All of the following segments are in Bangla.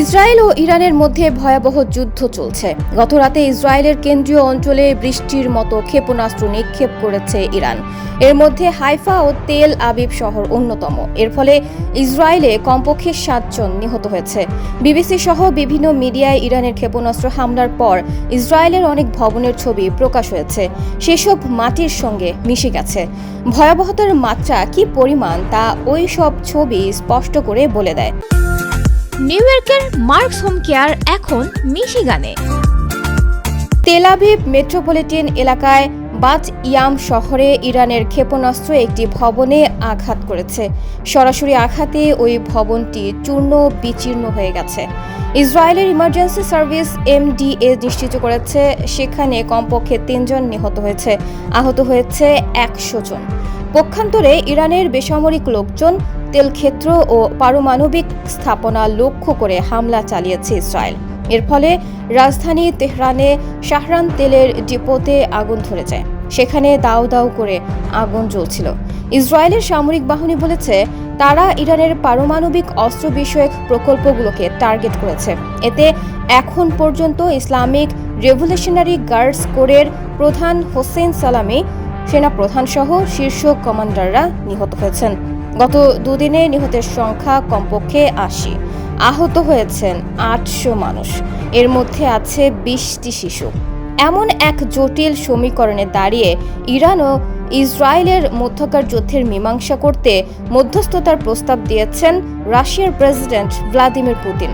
ইসরায়েল ও ইরানের মধ্যে ভয়াবহ যুদ্ধ চলছে। গতরাতে ইসরায়েলের কেন্দ্রীয় অঞ্চলে বৃষ্টির মতো ক্ষেপণাস্ত্র নিক্ষেপ করেছে ইরান। এর মধ্যে হাইফা ও তেল আবিব শহর অন্যতম। এর ফলে ইসরায়েলে কমপক্ষে সাতজন নিহত হয়েছে। বিবিসি সহ বিভিন্ন মিডিয়ায় ইরানের ক্ষেপণাস্ত্র হামলার পর ইসরায়েলের অনেক ভবনের ছবি প্রকাশ হয়েছে। সেসব মাটির সঙ্গে মিশে গেছে। ভয়াবহতার মাত্রা কি পরিমাণ তা ওই সব ছবি স্পষ্ট করে বলে দেয়। নিউ ইয়র্কের মার্কস হোম কেয়ার এখন মিশিগানে তেলাভিভ মেট্রোপলিটন এলাকায় বাত ইয়াম শহরে ইরানের ক্ষেপণাস্ত্র একটি ভবনে আঘাত করেছে। সরাসরি আঘাতে ওই ভবনটি চূর্ণ বিচীর্ণ হয়ে গেছে। ইসরায়েলের ইমার্জেন্সি সার্ভিস এমডিএ নিশ্চিত করেছে, সেখানে কমপক্ষে তিনজন নিহত হয়েছে, আহত হয়েছে একশো জন। পক্ষান্তরে ইরানের বেসামরিক লোকজন তেলক্ষেত্র ও পারমাণবিক স্থাপনা লক্ষ্য করে হামলা চালিয়েছে ইসরায়েল। এর ফলে রাজধানী তেহরানে শাহরান তেলের ডিপোতে আগুন ধরে যায় সেখানে দাও দাউ করে আগুন জ্বলছিল। ইসরায়েলের সামরিক বাহিনী বলেছে, তারা ইরানের পারমাণবিক অস্ত্র বিষয়ক প্রকল্পগুলোকে টার্গেট করেছে। এতে এখন পর্যন্ত ইসলামিক রেভলিউশনারি গার্ডস কোরের প্রধান হোসেন সালামি সেনাপ্রধান সহ শীর্ষ কমান্ডাররা নিহত হয়েছেন। গত দুদিনে নিহতের সংখ্যা কমপক্ষে আশি। আহত হয়েছেন আটশো মানুষ। এর মধ্যে আছে বিশটি শিশু। এমন এক জটিল সমীকরণে দাঁড়িয়ে ইরান ও ইসরায়েলের মধ্যকার যুদ্ধের মীমাংসা করতে মধ্যস্থতার প্রস্তাব দিয়েছেন রাশিয়ার প্রেসিডেন্ট ভ্লাদিমির পুতিন।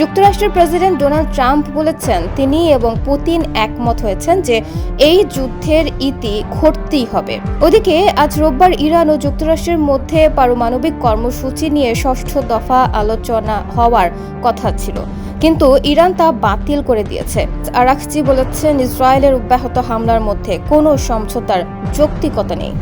যুক্তরাষ্ট্রের প্রেসিডেন্ট ডোনাল্ড ট্রাম্প বলেছেন, তিনি এবং পুতিন একমত হয়েছেন যে এই যুদ্ধের ইতি ঘটতেই হবে। ওদিকে, আজ রোববার ইরান ও যুক্তরাষ্ট্রের মধ্যে পারমাণবিক কর্মসূচি নিয়ে ষষ্ঠ দফা আলোচনা হওয়ার কথা ছিল। কিন্তু ইরান তা বাতিল করে দিয়েছে। আরাকচি বলেছেন, ইসরায়েলের অব্যাহত হামলার মধ্যে কোনো সমঝোতার যৌক্তিকতা নেই।